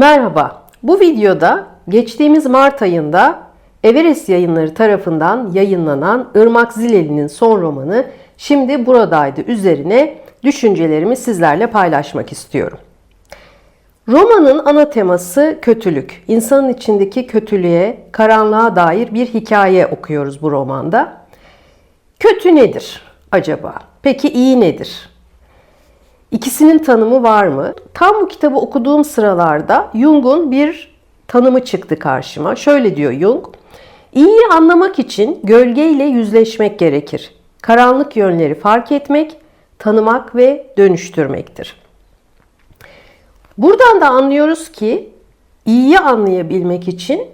Merhaba. Bu videoda geçtiğimiz Mart ayında Everest Yayınları tarafından yayınlanan Irmak Zileli'nin son romanı Şimdi Buradaydı üzerine düşüncelerimi sizlerle paylaşmak istiyorum. Romanın ana teması kötülük. İnsanın içindeki kötülüğe, karanlığa dair bir hikaye okuyoruz bu romanda. Kötü nedir acaba? Peki iyi nedir? İkisinin tanımı var mı? Tam bu kitabı okuduğum sıralarda Jung'un bir tanımı çıktı karşıma. Şöyle diyor Jung. İyiyi anlamak için gölgeyle yüzleşmek gerekir. Karanlık yönleri fark etmek, tanımak ve dönüştürmektir. Buradan da anlıyoruz ki iyiyi anlayabilmek için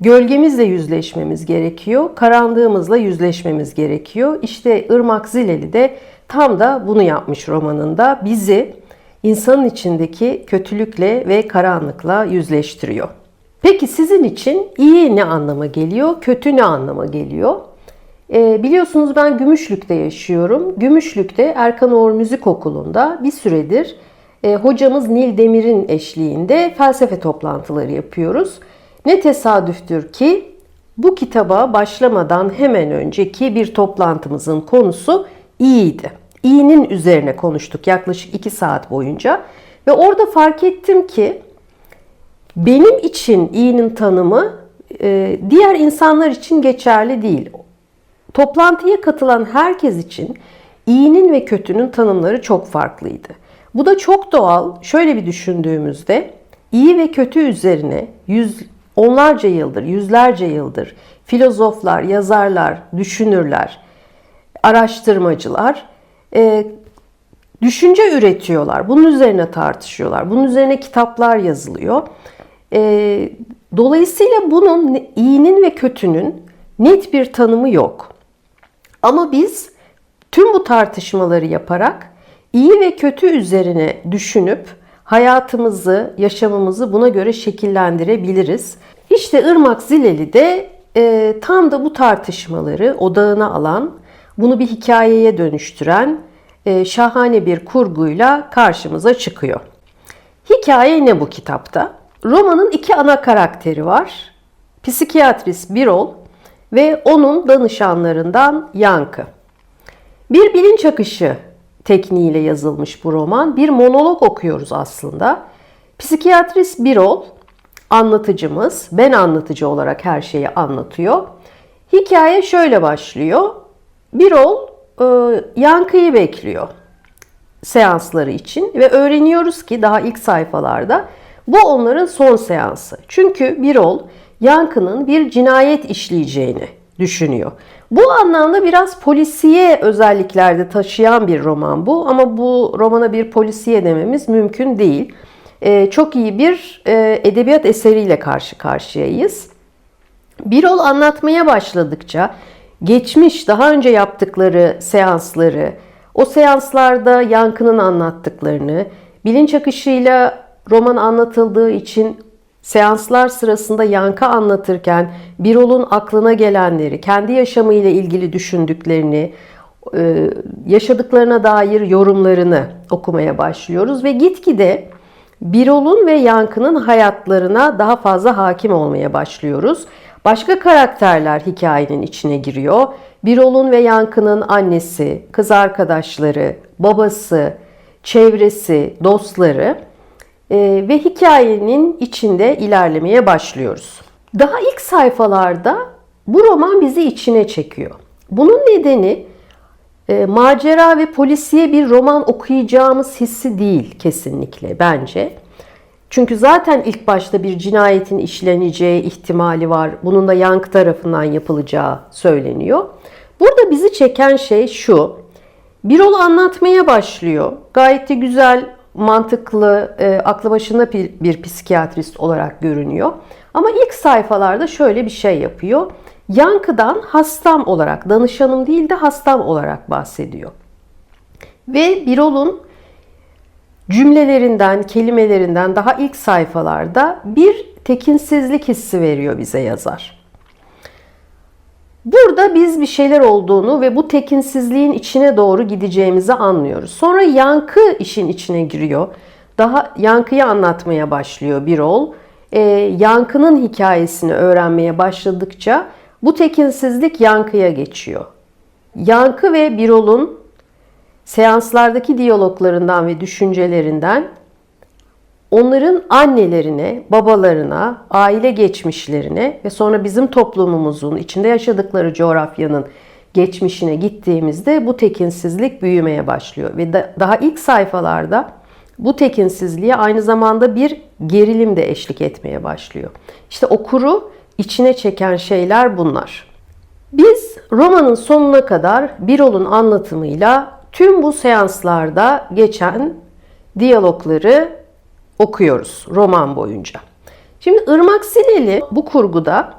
gölgemizle yüzleşmemiz gerekiyor, karanlığımızla yüzleşmemiz gerekiyor. İşte Irmak Zileli de tam da bunu yapmış romanında. Bizi insanın içindeki kötülükle ve karanlıkla yüzleştiriyor. Peki sizin için iyi ne anlama geliyor, kötü ne anlama geliyor? E, biliyorsunuz ben Gümüşlük'te yaşıyorum. Gümüşlük'te Erkan Oğur Müzik Okulu'nda bir süredir e, hocamız Nil Demir'in eşliğinde felsefe toplantıları yapıyoruz. Ne tesadüftür ki bu kitaba başlamadan hemen önceki bir toplantımızın konusu iyiydi. İyinin üzerine konuştuk yaklaşık iki saat boyunca ve orada fark ettim ki benim için iyinin tanımı e, diğer insanlar için geçerli değil. Toplantıya katılan herkes için iyinin ve kötünün tanımları çok farklıydı. Bu da çok doğal. Şöyle bir düşündüğümüzde iyi ve kötü üzerine yüz, onlarca yıldır, yüzlerce yıldır filozoflar, yazarlar, düşünürler, araştırmacılar e, düşünce üretiyorlar. Bunun üzerine tartışıyorlar. Bunun üzerine kitaplar yazılıyor. E, dolayısıyla bunun iyinin ve kötünün net bir tanımı yok. Ama biz tüm bu tartışmaları yaparak iyi ve kötü üzerine düşünüp hayatımızı, yaşamımızı buna göre şekillendirebiliriz. İşte Irmak Zileli de e, tam da bu tartışmaları odağına alan, bunu bir hikayeye dönüştüren e, şahane bir kurguyla karşımıza çıkıyor. Hikaye ne bu kitapta? Romanın iki ana karakteri var. Psikiyatrist Birol ve onun danışanlarından Yankı. Bir bilinç akışı tekniğiyle yazılmış bu roman. Bir monolog okuyoruz aslında. Psikiyatrist Birol anlatıcımız, ben anlatıcı olarak her şeyi anlatıyor. Hikaye şöyle başlıyor. Birol e, yankıyı bekliyor seansları için ve öğreniyoruz ki daha ilk sayfalarda bu onların son seansı. Çünkü Birol yankının bir cinayet işleyeceğini düşünüyor. Bu anlamda biraz polisiye özelliklerde taşıyan bir roman bu ama bu romana bir polisiye dememiz mümkün değil. Ee, çok iyi bir e, edebiyat eseriyle karşı karşıyayız. Birol anlatmaya başladıkça geçmiş daha önce yaptıkları seansları, o seanslarda Yankı'nın anlattıklarını, bilinç akışıyla roman anlatıldığı için seanslar sırasında Yankı anlatırken Birol'un aklına gelenleri, kendi yaşamıyla ilgili düşündüklerini, e, yaşadıklarına dair yorumlarını okumaya başlıyoruz ve gitgide Birol'un ve Yankı'nın hayatlarına daha fazla hakim olmaya başlıyoruz. Başka karakterler hikayenin içine giriyor. Birol'un ve Yankı'nın annesi, kız arkadaşları, babası, çevresi, dostları e, ve hikayenin içinde ilerlemeye başlıyoruz. Daha ilk sayfalarda bu roman bizi içine çekiyor. Bunun nedeni e, macera ve polisiye bir roman okuyacağımız hissi değil kesinlikle bence. Çünkü zaten ilk başta bir cinayetin işleneceği ihtimali var. Bunun da Yank tarafından yapılacağı söyleniyor. Burada bizi çeken şey şu. Birol anlatmaya başlıyor. Gayet de güzel, mantıklı, e, aklı başında bir, bir psikiyatrist olarak görünüyor. Ama ilk sayfalarda şöyle bir şey yapıyor. Yankıdan hastam olarak, danışanım değil de hastam olarak bahsediyor. Ve Birol'un cümlelerinden, kelimelerinden daha ilk sayfalarda bir tekinsizlik hissi veriyor bize yazar. Burada biz bir şeyler olduğunu ve bu tekinsizliğin içine doğru gideceğimizi anlıyoruz. Sonra yankı işin içine giriyor. daha Yankı'yı anlatmaya başlıyor Birol. Ee, Yankı'nın hikayesini öğrenmeye başladıkça bu tekinsizlik Yankı'ya geçiyor. Yankı ve Birol'un seanslardaki diyaloglarından ve düşüncelerinden onların annelerine, babalarına, aile geçmişlerine ve sonra bizim toplumumuzun içinde yaşadıkları coğrafyanın geçmişine gittiğimizde bu tekinsizlik büyümeye başlıyor ve da, daha ilk sayfalarda bu tekinsizliğe aynı zamanda bir gerilim de eşlik etmeye başlıyor. İşte okuru içine çeken şeyler bunlar. Biz romanın sonuna kadar Birol'un anlatımıyla tüm bu seanslarda geçen diyalogları okuyoruz roman boyunca. Şimdi Irmak Sileli bu kurguda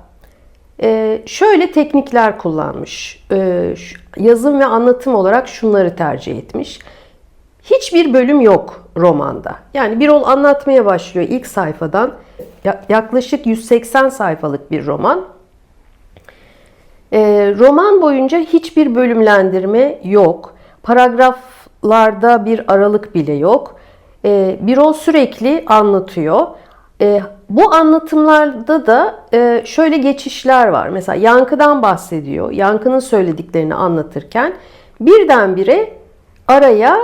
e, şöyle teknikler kullanmış. E, yazım ve anlatım olarak şunları tercih etmiş. Hiçbir bölüm yok romanda. Yani Birol anlatmaya başlıyor ilk sayfadan. Yaklaşık 180 sayfalık bir roman. E, roman boyunca hiçbir bölümlendirme yok. Paragraflarda bir aralık bile yok. E, Birol sürekli anlatıyor. E, bu anlatımlarda da e, şöyle geçişler var. Mesela yankıdan bahsediyor. Yankının söylediklerini anlatırken birdenbire araya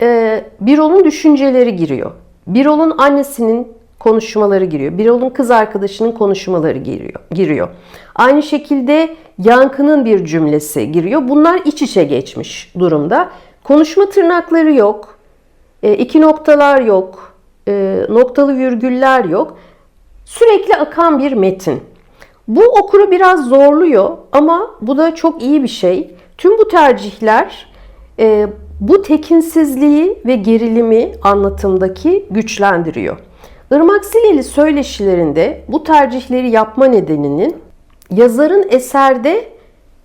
e, Birol'un düşünceleri giriyor. Birol'un annesinin konuşmaları giriyor. Birol'un kız arkadaşının konuşmaları giriyor. giriyor. Aynı şekilde Yankı'nın bir cümlesi giriyor. Bunlar iç içe geçmiş durumda. Konuşma tırnakları yok. E, iki noktalar yok. E, noktalı virgüller yok. Sürekli akan bir metin. Bu okuru biraz zorluyor ama bu da çok iyi bir şey. Tüm bu tercihler e, bu tekinsizliği ve gerilimi anlatımdaki güçlendiriyor. Irmak Sileli söyleşilerinde bu tercihleri yapma nedeninin yazarın eserde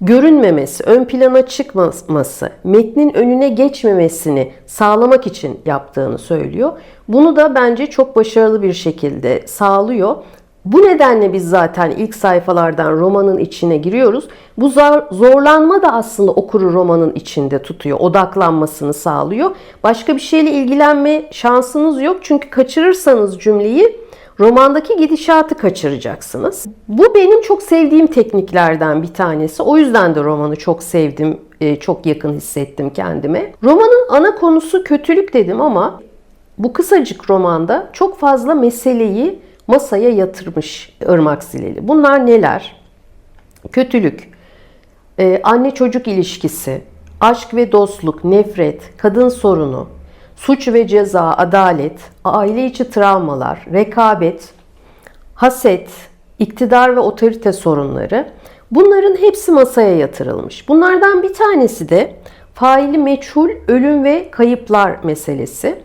görünmemesi, ön plana çıkmaması, metnin önüne geçmemesini sağlamak için yaptığını söylüyor. Bunu da bence çok başarılı bir şekilde sağlıyor. Bu nedenle biz zaten ilk sayfalardan romanın içine giriyoruz. Bu zorlanma da aslında okuru romanın içinde tutuyor, odaklanmasını sağlıyor. Başka bir şeyle ilgilenme şansınız yok çünkü kaçırırsanız cümleyi romandaki gidişatı kaçıracaksınız. Bu benim çok sevdiğim tekniklerden bir tanesi. O yüzden de romanı çok sevdim, e, çok yakın hissettim kendime. Romanın ana konusu kötülük dedim ama bu kısacık romanda çok fazla meseleyi masaya yatırmış Irmak Zileli. Bunlar neler? Kötülük, e, anne çocuk ilişkisi, aşk ve dostluk, nefret, kadın sorunu, suç ve ceza, adalet, aile içi travmalar, rekabet, haset, iktidar ve otorite sorunları bunların hepsi masaya yatırılmış. Bunlardan bir tanesi de faili meçhul ölüm ve kayıplar meselesi.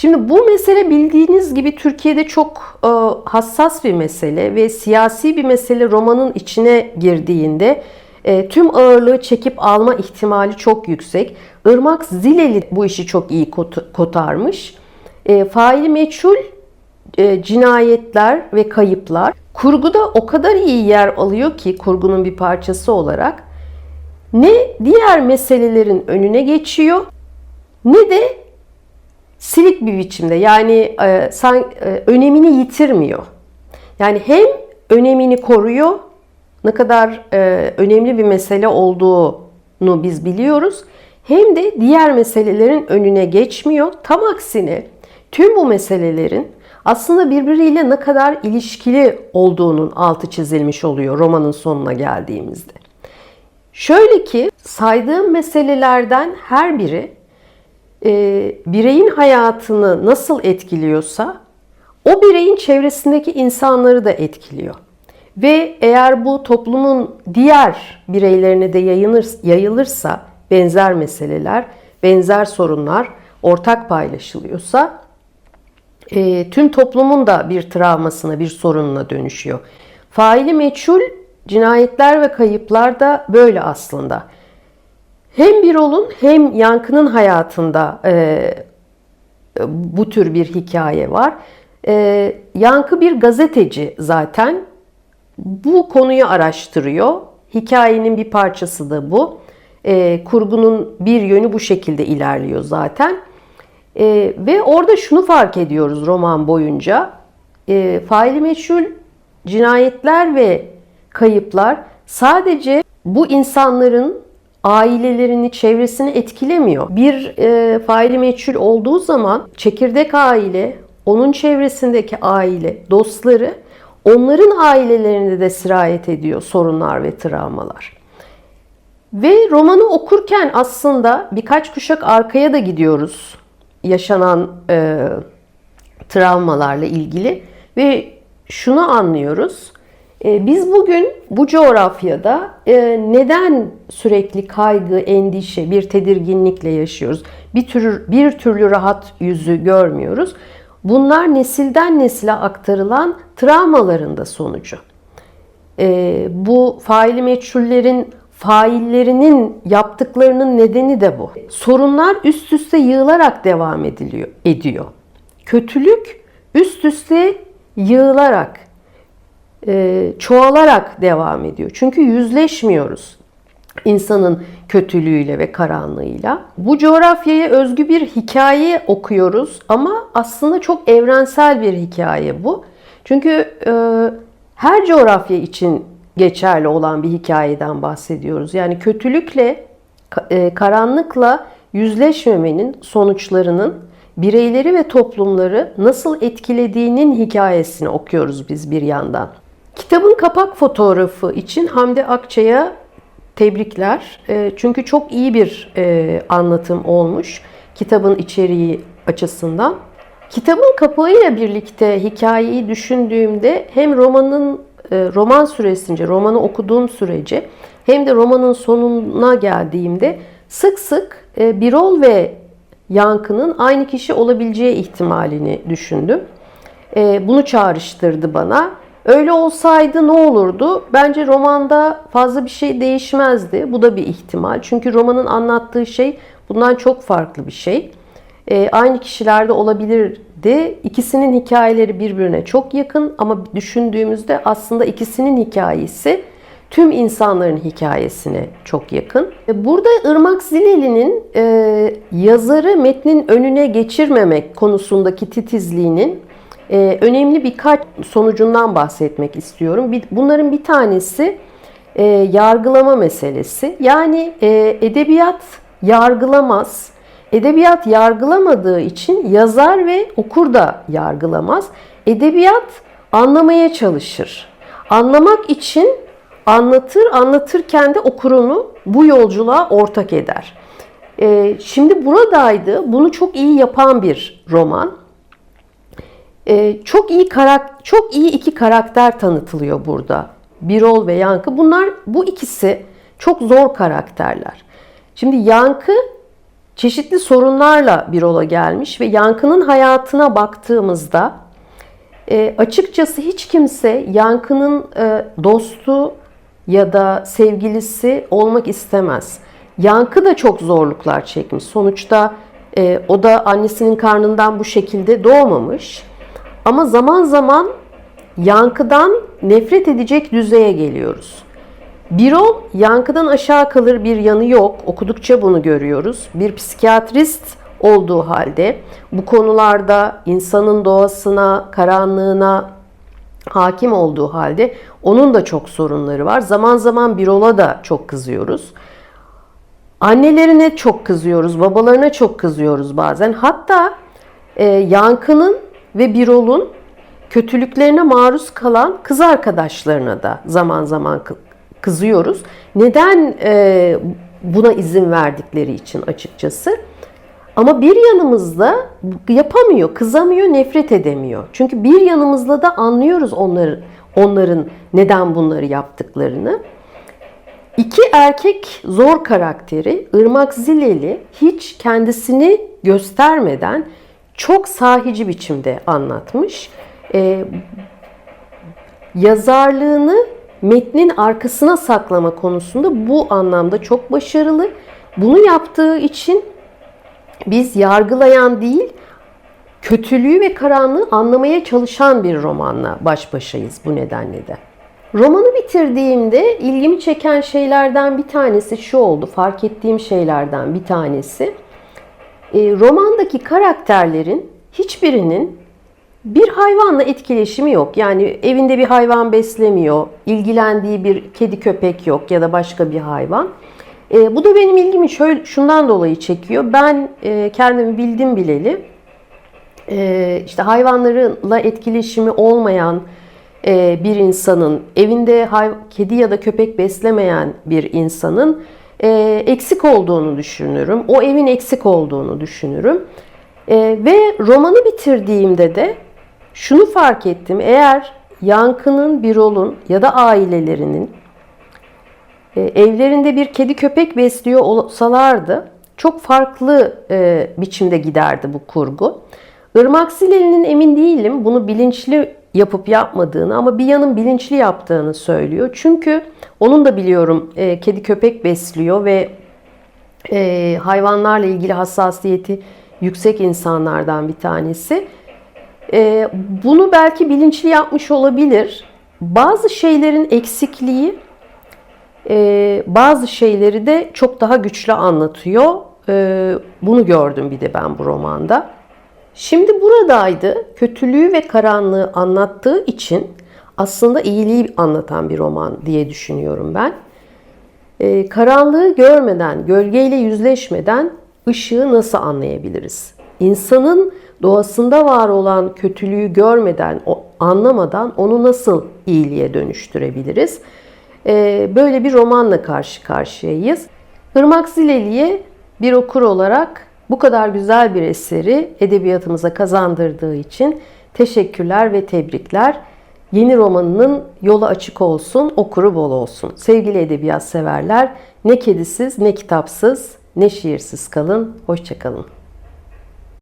Şimdi bu mesele bildiğiniz gibi Türkiye'de çok e, hassas bir mesele ve siyasi bir mesele romanın içine girdiğinde e, tüm ağırlığı çekip alma ihtimali çok yüksek. Irmak Zileli bu işi çok iyi kot kotarmış. E, faili meçhul e, cinayetler ve kayıplar kurguda o kadar iyi yer alıyor ki kurgunun bir parçası olarak ne diğer meselelerin önüne geçiyor ne de silik bir biçimde yani e, san, e, önemini yitirmiyor. Yani hem önemini koruyor ne kadar e, önemli bir mesele olduğunu biz biliyoruz. Hem de diğer meselelerin önüne geçmiyor. Tam aksine tüm bu meselelerin aslında birbiriyle ne kadar ilişkili olduğunun altı çizilmiş oluyor romanın sonuna geldiğimizde. Şöyle ki saydığım meselelerden her biri e, bireyin hayatını nasıl etkiliyorsa o bireyin çevresindeki insanları da etkiliyor. Ve eğer bu toplumun diğer bireylerine de yayılır, yayılırsa benzer meseleler, benzer sorunlar ortak paylaşılıyorsa e, tüm toplumun da bir travmasına, bir sorununa dönüşüyor. Faili meçhul cinayetler ve kayıplar da böyle aslında. Hem Birol'un hem Yankı'nın hayatında e, bu tür bir hikaye var. E, Yankı bir gazeteci zaten. Bu konuyu araştırıyor. Hikayenin bir parçası da bu. E, kurgunun bir yönü bu şekilde ilerliyor zaten. E, ve orada şunu fark ediyoruz roman boyunca. E, faili meçhul cinayetler ve kayıplar sadece bu insanların ailelerini, çevresini etkilemiyor. Bir e, faili meçhul olduğu zaman çekirdek aile, onun çevresindeki aile, dostları onların ailelerinde de sirayet ediyor sorunlar ve travmalar. Ve romanı okurken aslında birkaç kuşak arkaya da gidiyoruz yaşanan e, travmalarla ilgili ve şunu anlıyoruz. E, biz bugün bu coğrafyada e, neden sürekli kaygı, endişe, bir tedirginlikle yaşıyoruz? Bir tür bir türlü rahat yüzü görmüyoruz. Bunlar nesilden nesile aktarılan travmaların da sonucu. E, bu faili meçhullerin faillerinin yaptıklarının nedeni de bu. Sorunlar üst üste yığılarak devam ediliyor, ediyor. Kötülük üst üste yığılarak, e, çoğalarak devam ediyor. Çünkü yüzleşmiyoruz insanın kötülüğüyle ve karanlığıyla. Bu coğrafyaya özgü bir hikaye okuyoruz ama aslında çok evrensel bir hikaye bu. Çünkü e, her coğrafya için geçerli olan bir hikayeden bahsediyoruz. Yani kötülükle, e, karanlıkla yüzleşmemenin sonuçlarının bireyleri ve toplumları nasıl etkilediğinin hikayesini okuyoruz biz bir yandan. Kitabın kapak fotoğrafı için Hamdi Akçay'a tebrikler. E, çünkü çok iyi bir e, anlatım olmuş kitabın içeriği açısından. Kitabın kapağıyla birlikte hikayeyi düşündüğümde hem romanın e, roman süresince, romanı okuduğum sürece hem de romanın sonuna geldiğimde sık sık Birol ve Yankı'nın aynı kişi olabileceği ihtimalini düşündüm. Bunu çağrıştırdı bana. Öyle olsaydı ne olurdu? Bence romanda fazla bir şey değişmezdi. Bu da bir ihtimal. Çünkü romanın anlattığı şey bundan çok farklı bir şey. aynı kişilerde olabilir de ikisinin hikayeleri birbirine çok yakın ama düşündüğümüzde aslında ikisinin hikayesi tüm insanların hikayesine çok yakın. E, burada Irmak Zileli'nin e, yazarı metnin önüne geçirmemek konusundaki titizliğinin e, önemli birkaç sonucundan bahsetmek istiyorum. Bunların bir tanesi e, yargılama meselesi. Yani e, edebiyat yargılamaz Edebiyat yargılamadığı için yazar ve okur da yargılamaz. Edebiyat anlamaya çalışır. Anlamak için anlatır, anlatırken de okurunu bu yolculuğa ortak eder. Ee, şimdi buradaydı. Bunu çok iyi yapan bir roman. Ee, çok iyi karak çok iyi iki karakter tanıtılıyor burada. Birol ve Yankı. Bunlar bu ikisi çok zor karakterler. Şimdi Yankı çeşitli sorunlarla bir ola gelmiş ve Yankı'nın hayatına baktığımızda e, açıkçası hiç kimse Yankı'nın e, dostu ya da sevgilisi olmak istemez. Yankı da çok zorluklar çekmiş. Sonuçta e, o da annesinin karnından bu şekilde doğmamış. Ama zaman zaman yankıdan nefret edecek düzeye geliyoruz. Birol yankıdan aşağı kalır bir yanı yok. Okudukça bunu görüyoruz. Bir psikiyatrist olduğu halde bu konularda insanın doğasına, karanlığına hakim olduğu halde onun da çok sorunları var. Zaman zaman Birol'a da çok kızıyoruz. Annelerine çok kızıyoruz, babalarına çok kızıyoruz bazen. Hatta e, Yankı'nın ve Birol'un kötülüklerine maruz kalan kız arkadaşlarına da zaman zaman kızıyoruz. Neden e, buna izin verdikleri için açıkçası. Ama bir yanımızda yapamıyor, kızamıyor, nefret edemiyor. Çünkü bir yanımızda da anlıyoruz onları, onların neden bunları yaptıklarını. İki erkek zor karakteri Irmak Zileli hiç kendisini göstermeden çok sahici biçimde anlatmış. Ee, yazarlığını metnin arkasına saklama konusunda bu anlamda çok başarılı. Bunu yaptığı için biz yargılayan değil, kötülüğü ve karanlığı anlamaya çalışan bir romanla baş başayız bu nedenle de. Romanı bitirdiğimde ilgimi çeken şeylerden bir tanesi şu oldu, fark ettiğim şeylerden bir tanesi. E, romandaki karakterlerin hiçbirinin bir hayvanla etkileşimi yok. Yani evinde bir hayvan beslemiyor, ilgilendiği bir kedi köpek yok ya da başka bir hayvan. E, bu da benim ilgimi şöyle şundan dolayı çekiyor. Ben e, kendimi bildim bileli e, işte hayvanlarla etkileşimi olmayan e, bir insanın evinde hay- kedi ya da köpek beslemeyen bir insanın e, eksik olduğunu düşünürüm. O evin eksik olduğunu düşünürüm. E, ve romanı bitirdiğimde de şunu fark ettim. Eğer Yankı'nın, Birol'un ya da ailelerinin e, evlerinde bir kedi köpek besliyor olsalardı çok farklı e, biçimde giderdi bu kurgu. Irmak Zileli'nin emin değilim bunu bilinçli yapıp yapmadığını ama bir yanın bilinçli yaptığını söylüyor. Çünkü onun da biliyorum e, kedi köpek besliyor ve e, hayvanlarla ilgili hassasiyeti yüksek insanlardan bir tanesi. E, bunu belki bilinçli yapmış olabilir. Bazı şeylerin eksikliği e, bazı şeyleri de çok daha güçlü anlatıyor. E, bunu gördüm bir de ben bu romanda. Şimdi buradaydı. Kötülüğü ve karanlığı anlattığı için aslında iyiliği anlatan bir roman diye düşünüyorum ben. E, karanlığı görmeden, gölgeyle yüzleşmeden ışığı nasıl anlayabiliriz? İnsanın doğasında var olan kötülüğü görmeden, o, anlamadan onu nasıl iyiliğe dönüştürebiliriz? E, böyle bir romanla karşı karşıyayız. Irmak Zileli'ye bir okur olarak bu kadar güzel bir eseri edebiyatımıza kazandırdığı için teşekkürler ve tebrikler. Yeni romanının yolu açık olsun, okuru bol olsun. Sevgili edebiyat severler, ne kedisiz, ne kitapsız, ne şiirsiz kalın. Hoşçakalın.